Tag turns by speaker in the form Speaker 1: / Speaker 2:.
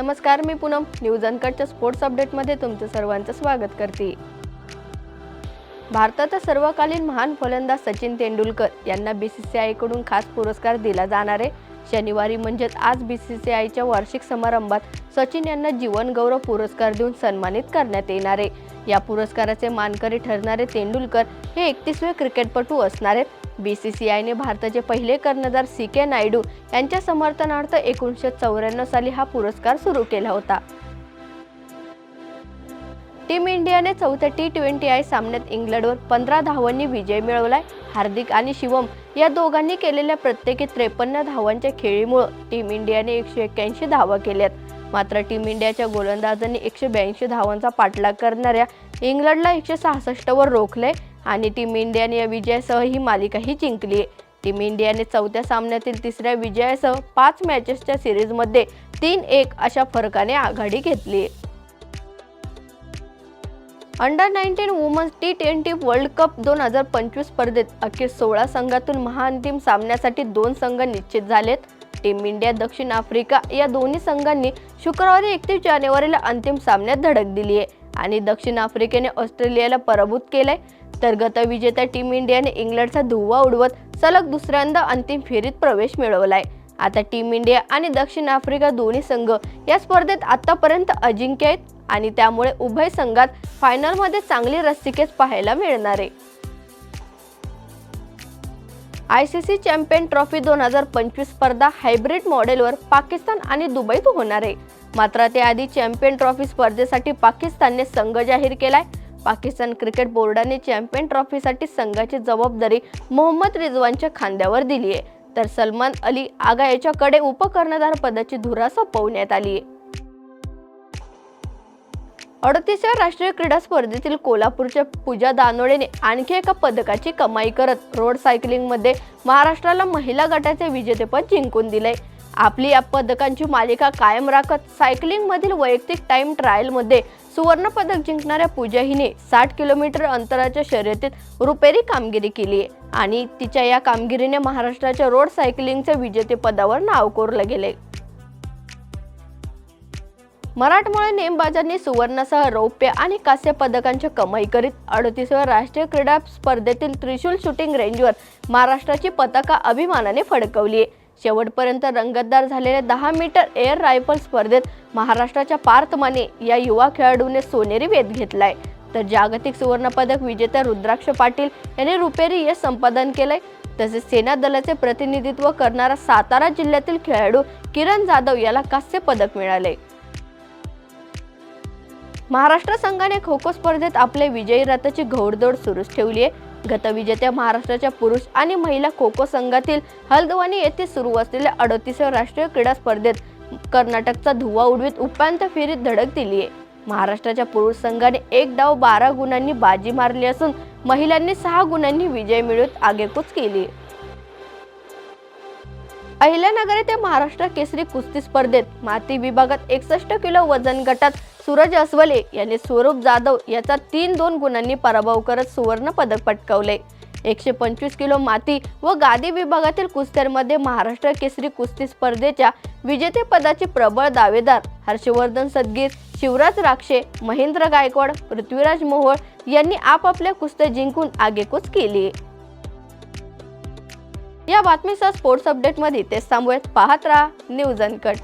Speaker 1: नमस्कार मी पूनम. न्यूज अनकटच्या स्पोर्ट्स अपडेटमध्ये तुमचं सर्वांचं स्वागत करते. भारताचा सर्वकालीन महान फलंदाज सचिन तेंडुलकर यांना बी सी सी आयकडून खास पुरस्कार दिला जाणार आहे. शनिवारी म्हणजेच आज बी सी सी आयच्या वार्षिक समारंभात सचिन यांना जीवनगौरव पुरस्कार देऊन सन्मानित करण्यात येणार आहे. या पुरस्काराचे मानकरी ठरणारे तेंडुलकर हे एकतीसवे क्रिकेटपटू असणार आहेत. बी सी सी आयने भारताचे पहिले कर्णधार सी के नायडू यांच्या समर्थनार्थ एकोणीसशे चौऱ्याण्णव साली हा पुरस्कार सुरू केला होता. टीम इंडियाने चौथ्या टी ट्वेंटी आय सामन्यात इंग्लंडवर पंधरा धावांनी विजय मिळवलाय. हार्दिक आणि शिवम या दोघांनी केलेल्या प्रत्येकी त्रेपन्न धावांच्या खेळीमुळं टीम इंडियाने एकशे एक्क्याऐंशी धावा केल्यात. मात्र टीम इंडियाच्या गोलंदाजांनी एकशे ब्याऐंशी धावांचा पाठलाग करणाऱ्या इंग्लंडला एकशे सहासष्टवर रोखलंय आणि टीम इंडियाने या विजयासह ही मालिकाही जिंकली आहे. टीम इंडियाने चौथ्या सामन्यातील तिसऱ्या विजयासह पाच मॅचेसच्या सिरीजमध्ये तीन एक अशा फरकाने आघाडी घेतली आहे. Under nineteen women's T twenty world cup दोन हजार पंचवीस स्पर्धेत अखेर सोळा संघातून महाअंतिम सामन्यासाठी दोन संघ निश्चित झालेत. टीम इंडिया दक्षिण आफ्रिका या दोन्ही संघांनी शुक्रवारी एकतीस जानेवारीला अंतिम सामन्यात धडक दिली आहे. आणि दक्षिण आफ्रिकेने ऑस्ट्रेलियाला पराभूत केलंय. तर गतविजेत्या टीम इंडियाने इंग्लंडचा धुव्वा उडवत सलग दुसऱ्यांदा अंतिम फेरीत प्रवेश मिळवलाय. आता टीम इंडिया आणि दक्षिण आफ्रिका दोन्ही संघ या स्पर्धेत आतापर्यंत अजिंक्य आहेत आणि त्यामुळे उभय संघात फायनलमध्ये चांगली रस्सिकेच पाहायला मिळणार आहे. I C C champion trophy दोन हजार पंचवीस स्पर्धा हायब्रिड मॉडेलवर पाकिस्तान आणि दुबईत होणार आहे. मात्र त्याआधी चॅम्पियन ट्रॉफी स्पर्धेसाठी पाकिस्तानने संघ जाहीर केलाय. पाकिस्तान क्रिकेट बोर्डाने चॅम्पियन ट्रॉफीसाठी संघाची जबाबदारी मोहम्मद रिजवानच्या खांद्यावर दिली आहे तर सलमान अली आगा याच्याकडे उपकर्णधार पदाची धुरा सोपवण्यात आली आहे अडतीसव्या राष्ट्रीय क्रीडा स्पर्धेतील कोल्हापूरच्या पूजा दानोडेने आणखी एका पदकाची कमाई करत रोड सायकलिंगमध्ये महाराष्ट्राला महिला गटाचे विजेतेपद जिंकून दिले. आपली या पदकांची मालिका कायम राखत सायकलिंगमधील वैयक्तिक टाइम ट्रायलमध्ये सुवर्णपदक जिंकणाऱ्या पूजा हिने साठ किलोमीटर अंतराच्या शर्यतीत रुपेरी कामगिरी केली आहे आणि तिच्या या कामगिरीने महाराष्ट्राच्या रोड सायकलिंगच्या विजेतेपदावर नाव कोरलं गेले मराठमोळे नेमबाजांनी सुवर्णासह रौप्य आणि कांस्य पदकांची कमाई करीत अडतीसव्या राष्ट्रीय क्रीडा स्पर्धेतील त्रिशूल शूटिंग रेंजवर महाराष्ट्राची पताका अभिमानाने फडकवली आहे. शेवटपर्यंत रंगतदार झालेल्या दहा मीटर एअर रायफल स्पर्धेत महाराष्ट्राच्या पार्थ माने या युवा खेळाडूने सोनेरी वेध घेतलाय. तर जागतिक सुवर्णपदक विजेता रुद्राक्ष पाटील यांनी रुपेरी यश संपादन केलंय. तसेच सेना दलाचे प्रतिनिधित्व करणारा सातारा जिल्ह्यातील खेळाडू किरण जाधव याला कांस्य पदक मिळाले महाराष्ट्र संघाने खो खो स्पर्धेत आपले विजयी रथाची घोडदौड सुरूच ठेवली आहे. गतविजेत्या महाराष्ट्राच्या पुरुष आणि महिला खो खो संघातील हल्दवानी येथे सुरू असलेल्या अडतीसव्या राष्ट्रीय क्रीडा स्पर्धेत कर्नाटकचा धुवा उडवीत उपांत्य फेरीत धडक दिली आहे. महाराष्ट्राच्या पुरुष संघाने एक डाव बारा गुणांनी बाजी मारली असून महिलांनी सहा गुणांनी विजय मिळवत आगेकूच केली अहिल्यानगर येथे महाराष्ट्र केसरी कुस्ती स्पर्धेत माती विभागात एकसष्ट किलो वजन गटात सूरज अस्वले यांनी स्वरूप जाधव याचा तीन दोन गुणांनी पराभव करत सुवर्ण पदक पटकावले. एकशे पंचवीस किलो माती व गादी विभागातील कुस्त्यांमध्ये महाराष्ट्र केसरी कुस्ती स्पर्धेच्या विजेतेपदाचे प्रबळ दावेदार हर्षवर्धन सदगीर शिवराज राक्षे महेंद्र गायकवाड पृथ्वीराज मोहोळ यांनी आपापल्या कुस्त्या जिंकून आगेकूच केली. या बातमीसह स्पोर्ट्स अपडेटमध्ये तेच थांबूयात. पाहत राहा न्यूज अनकट.